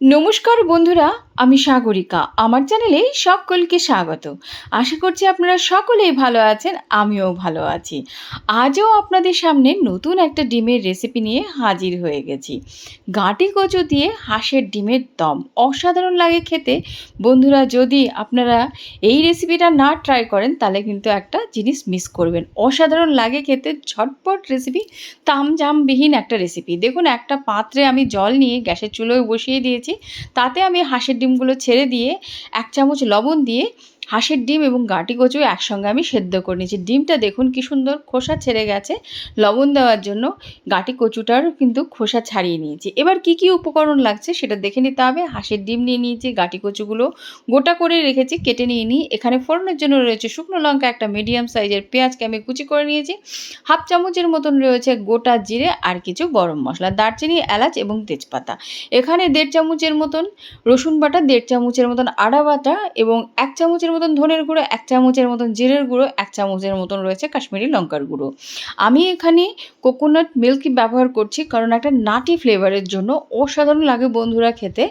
নমস্কার বন্ধুরা আমি সাগরিকা, আমার চ্যানেলে সকলকে স্বাগত। আশা করছি আপনারা সকলেই ভালো আছেন, আমিও ভালো আছি। আজও আপনাদের সামনে নতুন একটা ডিমের রেসিপি নিয়ে হাজির হয়ে গেছি। গাঁটি কচু দিয়ে হাঁসের ডিমের দম অসাধারণ লাগে খেতে। বন্ধুরা, যদি আপনারা এই রেসিপিটা না ট্রাই করেন, তাহলে কিন্তু একটা জিনিস মিস করবেন। অসাধারণ লাগে খেতে, ঝটপট রেসিপি তামজামবিহীন একটা রেসিপি। দেখুন, একটা পাত্রে আমি জল নিয়ে গ্যাসের চুলোয় বসিয়ে দিয়েছি, তাতে আমি হাঁসের ডিমগুলো ছেড়ে দিয়ে এক চামচ লবণ দিয়ে হাঁসের ডিম এবং গাঁটি কচু একসঙ্গে আমি সেদ্ধ করে নিয়েছি। ডিমটা দেখুন কি সুন্দর খোসা ছেড়ে গেছে। লবণ দেওয়ার জন্য গাঁটি কচুটারও কিন্তু খোসা ছাড়িয়ে নিয়েছি। এবার কি কি উপকরণ লাগছে সেটা দেখে নিতে হবে। হাঁসের ডিম নিয়ে নিয়েছি, গাঁটি কচুগুলো গোটা করে রেখেছি, কেটে নিয়ে নিই। এখানে ফোড়নের জন্য রয়েছে শুকনো লঙ্কা, একটা মিডিয়াম সাইজের পেঁয়াজকে আমি কুচি করে নিয়েছি। হাফ চামচের মতন রয়েছে গোটা জিরে আর কিছু গরম মশলা, দারচিনি, এলাচ এবং তেজপাতা। এখানে দেড় চামচের মতন রসুন বাটা, দেড় চামচের মতন আদা বাটা এবং এক চামচের মতন ধনের গুঁড়ো, এক চামচের মতন জিরের গুঁড়ো, এক চামচের মতন রয়েছে কাশ্মীরি লঙ্কার গুঁড়ো। আমি এখানে কোকোনাট মিল্ক ব্যবহার করছি কারণ একটা নাটি ফ্লেভারের জন্য অসাধারণ লাগে বন্ধুরা খেতে।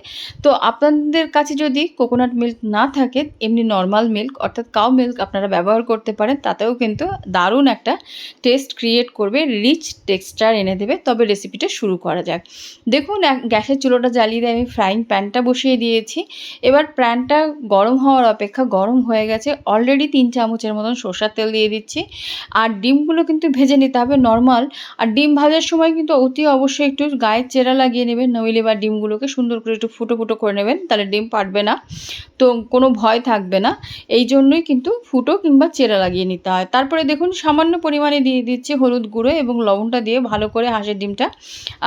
তো আপনাদের কাছে যদি কোকোনাট মিল্ক না থাকে, এমনি নর্মাল মিল্ক অর্থাৎ কাউ মিল্ক আপনারা ব্যবহার করতে পারেন, তাতেও কিন্তু দারুণ একটা টেস্ট ক্রিয়েট করবে রিচ টেক্সচার এনে দেবে। তবে রেসিপিটা শুরু করা যাক। দেখুন গ্যাসের চুলোটা জ্বালিয়ে দিয়ে আমি ফ্রাইং প্যানটা বসিয়ে দিয়েছি। এবার প্যানটা গরম হওয়ার অপেক্ষা, গরম হয়ে গেছে। অলরেডি তিন চামচের মতন সর্ষার তেল দিয়ে দিচ্ছি। আর ডিমগুলো কিন্তু ভেজে নিতে হবে নর্মাল আর ডিম ভাজার সময় কিন্তু অতি অবশ্যই একটু গায়ের চেরা লাগিয়ে নেবেন। নইলে বা ডিমগুলোকে সুন্দর করে একটু ফুটো ফুটো করে নেবেন, তাহলে ডিম পাটবে না। তো কোনো ভয় থাকবে না। এই জন্যই কিন্তু ফুটো কিংবা চেরা লাগিয়ে নিতে হয়। তারপরে দেখুন, সামান্য পরিমাণে দিয়ে দিচ্ছি হলুদ গুঁড়ো এবং লবণটা দিয়ে ভালো করে হাঁসের ডিমটা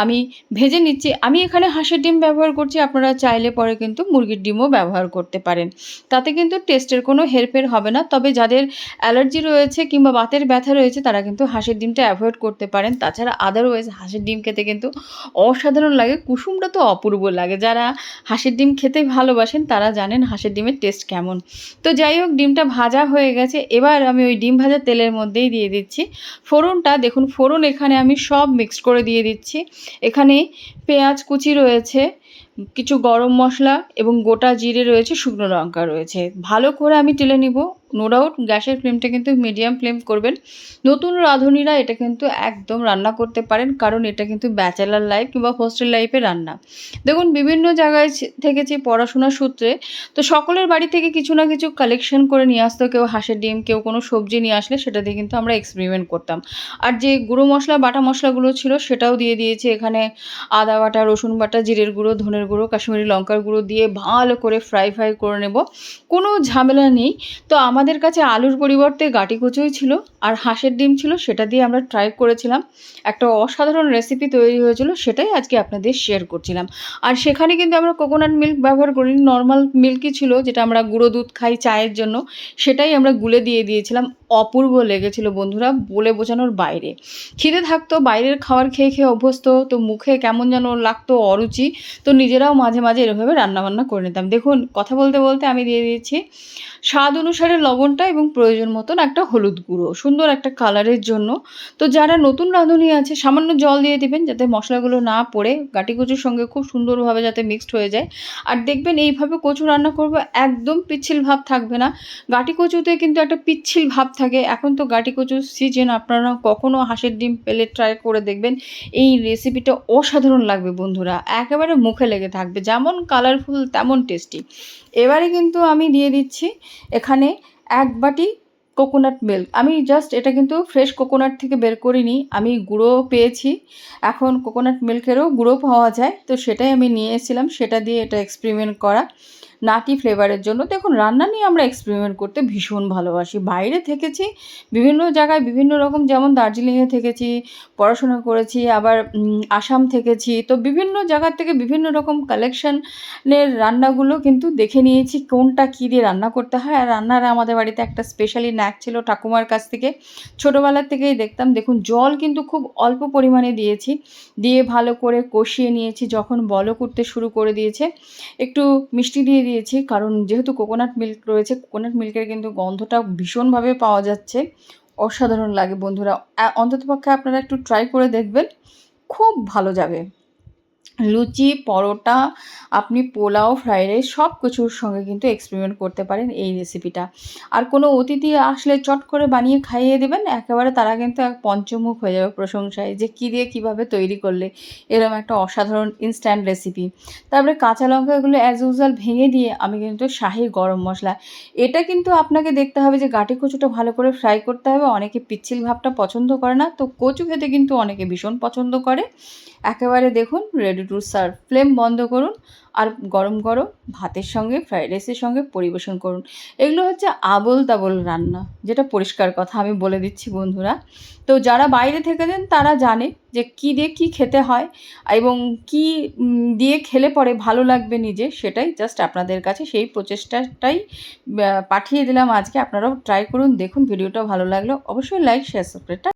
আমি ভেজে নিচ্ছি। আমি এখানে হাঁসের ডিম ব্যবহার করছি। আপনারা চাইলে পরে কিন্তু মুরগির ডিমও ব্যবহার করতে পারেন। তাতে কিন্তু টেস্টের কোনো হেরফের হবে না। তবে যাদের অ্যালার্জি রয়েছে কিংবা বাতের ব্যথা রয়েছে, তারা কিন্তু হাঁসের ডিমটা অ্যাভয়েড করতে পারেন। তাছাড়া আদারওয়াইজ হাঁসের ডিম খেতে কিন্তু অসাধারণ লাগে, কুসুমটা তো অপূর্ব লাগে। যারা হাঁসের ডিম খেতে ভালোবাসেন, তারা জানেন হাঁসের ডিমের টেস্ট কেমন। তো যাই হোক, ডিমটা ভাজা হয়ে গেছে। এবার আমি ওই ডিম ভাজা তেলের মধ্যেই দিয়ে দিচ্ছি। ফোড়নটা দেখুন, ফোড়ন এখানে আমি সব মিক্সড করে দিয়ে দিচ্ছি। এখানে পেঁয়াজ কুচি রয়েছে কিছু গরম মশলা এবং গোটা জিরে রয়েছে, শুকনো লঙ্কা রয়েছে। ভালো করে আমি টেলে নিব। নো ডাউট গ্যাসের ফ্লেমটা কিন্তু মিডিয়াম ফ্লেম করবেন। নতুন রাঁধুনিরা এটা কিন্তু একদম রান্না করতে পারেন, কারণ এটা কিন্তু ব্যাচেলার লাইফ কিংবা হোস্টেল লাইফে রান্না। দেখুন, বিভিন্ন জায়গায় থেকেছি পড়াশোনার সূত্রে, তো সকলের বাড়ি থেকে কিছু না কিছু কালেকশন করে নিয়ে আসতো। কেউ হাঁসের ডিম, কেউ কোনো সবজি নিয়ে আসলে সেটা দিয়ে কিন্তু আমরা এক্সপেরিমেন্ট করতাম। আর যে গুঁড়ো মশলা, বাটা মশলাগুলো ছিল সেটাও দিয়ে দিয়েছি। এখানে আদা বাটা, রসুন বাটা, জিরের গুঁড়ো, ধনের গুঁড়ো, কাশ্মীরি লঙ্কার গুঁড়ো দিয়ে ভালো করে ফ্রাই ফ্রাই করে নেব। কোনো ঝামেলা নেই। তো আমাদের কাছে আলুর পরিবর্তে গাটি কচুই ছিল আর হাঁসের ডিম ছিল, সেটা দিয়ে আমরা ট্রাই করেছিলাম। একটা অসাধারণ রেসিপি তৈরি হয়েছিল, সেটাই আজকে আপনাদের শেয়ার করছিলাম। আর সেখানে কিন্তু আমরা কোকোনাট মিল্ক ব্যবহার করিনি নর্মাল মিল্কই ছিল, যেটা আমরা গুঁড়ো দুধ খাই চায়ের জন্য, সেটাই আমরা গুলে দিয়ে দিয়েছিলাম। অপূর্ব লেগেছিল বন্ধুরা, বলে বোঝানোর বাইরে। খিদে থাকতো, বাইরের খাবার খেয়ে খেয়ে অভ্যস্ত, তো মুখে কেমন যেন লাগতো অরুচি, তো নিজেরাও মাঝে মাঝে এরভাবে রান্নাবান্না করে নিতাম। দেখুন, কথা বলতে বলতে আমি দিয়ে দিয়েছি। স্বাদ অনুসারে লবণটা এবং প্রয়োজন মতন একটা হলুদ গুঁড়ো, সুন্দর একটা কালারের জন্য। তো যারা নতুন রাঁধুনি আছে, সামান্য জল দিয়ে দেবেন যাতে মশলাগুলো না পড়ে গাটি কচুর সঙ্গে খুব সুন্দরভাবে যাতে মিক্সড হয়ে যায়। আর দেখবেন এইভাবে কচু রান্না করব, একদম পিচ্ছিল ভাব থাকবে না। গাটি কচুতে কিন্তু একটা পিচ্ছিল ভাব থাকে। এখন তো গাটি কচুর সিজন আপনারা কখনও হাঁসের ডিম পেলে ট্রাই করে দেখবেন। এই রেসিপিটা অসাধারণ লাগবে বন্ধুরা। একেবারে মুখে লেগে থাকবে। যেমন কালারফুল তেমন টেস্টি এবারে কিন্তু আমি দিয়ে দিচ্ছি এখানে এক বাটি কোকোনাট মিল্ক আমি জাস্ট এটা কিন্তু ফ্রেশ কোকোনাট থেকে বের করিনি, আমি গুঁড়ো পেয়েছি। এখন কোকোনাট মিল্কেরও গুঁড়ো পাওয়া যায়, তো সেটাই আমি নিয়ে এসেছিলাম, সেটা দিয়ে এটা এক্সপেরিমেন্ট করা। নাটি ফ্লেভারের জন্য। দেখুন, রান্না নিয়ে আমরা এক্সপেরিমেন্ট করতে ভীষণ ভালোবাসি। বাইরে থেকেছি, বিভিন্ন জায়গায় বিভিন্ন রকম, যেমন দার্জিলিংয়ে থেকেছি, পড়াশোনা করেছি, আবার আসাম থেকেছি। তো বিভিন্ন জায়গার থেকে বিভিন্ন রকম কালেকশনের রান্নাগুলো কিন্তু দেখে নিয়েছি, কোনটা কী দিয়ে রান্না করতে হয়। আর রান্নার আমাদের বাড়িতে একটা স্পেশালি ন্যাক ছিল ঠাকুমার কাছ থেকে। ছোটোবেলার থেকেই দেখতাম, দেখুন, জল কিন্তু খুব অল্প পরিমাণে দিয়েছি। দিয়ে ভালো করে কষিয়ে নিয়েছি, যখন বল করতে শুরু করে দিয়েছে। একটু মিষ্টি দিয়ে দিয়েছি কারণ যেহেতু কোকোনাট মিল্ক রয়েছে কোকোনাট মিল্কের কিন্তু গন্ধটা ভীষণভাবে পাওয়া যাচ্ছে। অসাধারণ লাগে বন্ধুরা। অন্ততপক্ষে আপনারা একটু ট্রাই করে দেখবেন, খুব ভালো যাবে। লুচি, পরোটা, আপনি পোলাও, ফ্রাইড রাইস সব কিছুর সঙ্গে কিন্তু এক্সপেরিমেন্ট করতে পারেন এই রেসিপিটা আর কোনো অতিথি আসলে চট করে বানিয়ে খাইয়ে দেবেন, একেবারে তারা কিন্তু এক পঞ্চমুখ হয়ে যাবে প্রশংসায় যে কী দিয়ে কীভাবে তৈরি করলে এরকম একটা অসাধারণ ইনস্ট্যান্ট রেসিপি তারপরে কাঁচা লঙ্কাগুলো অ্যাজ ইউজুয়াল ভেঙে দিয়ে আমি কিন্তু শাহি গরম মশলা। এটা কিন্তু আপনাকে দেখতে হবে যে গাটি কচুটা ভালো করে ফ্রাই করতে হবে, অনেকে পিচ্ছিল ভাবটা পছন্দ করে না, তো কচু খেতে কিন্তু অনেকে ভীষণ পছন্দ করে। একেবারে দেখুন রেডি টু সার্ভ। ফ্লেম বন্ধ করুন আর গরম গরম ভাতের সঙ্গে, ফ্রাইড রাইসের সঙ্গে পরিবেশন করুন। এগুলো হচ্ছে আবল তাবল রান্না, যেটা পরিষ্কার কথা আমি বলে দিচ্ছি বন্ধুরা। তো যারা বাইরে থেকে দেন, তারা জানে যে কী দিয়ে কী খেতে হয় এবং কী দিয়ে খেলে পরে ভালো লাগবে নিজে, সেটাই জাস্ট আপনাদের কাছে সেই প্রচেষ্টাটাই পাঠিয়ে দিলাম আজকে। আপনারাও ট্রাই করুন, দেখুন ভিডিওটা ভালো লাগল। অবশ্যই লাইক শেয়ার সাবস্ক্রাইবটা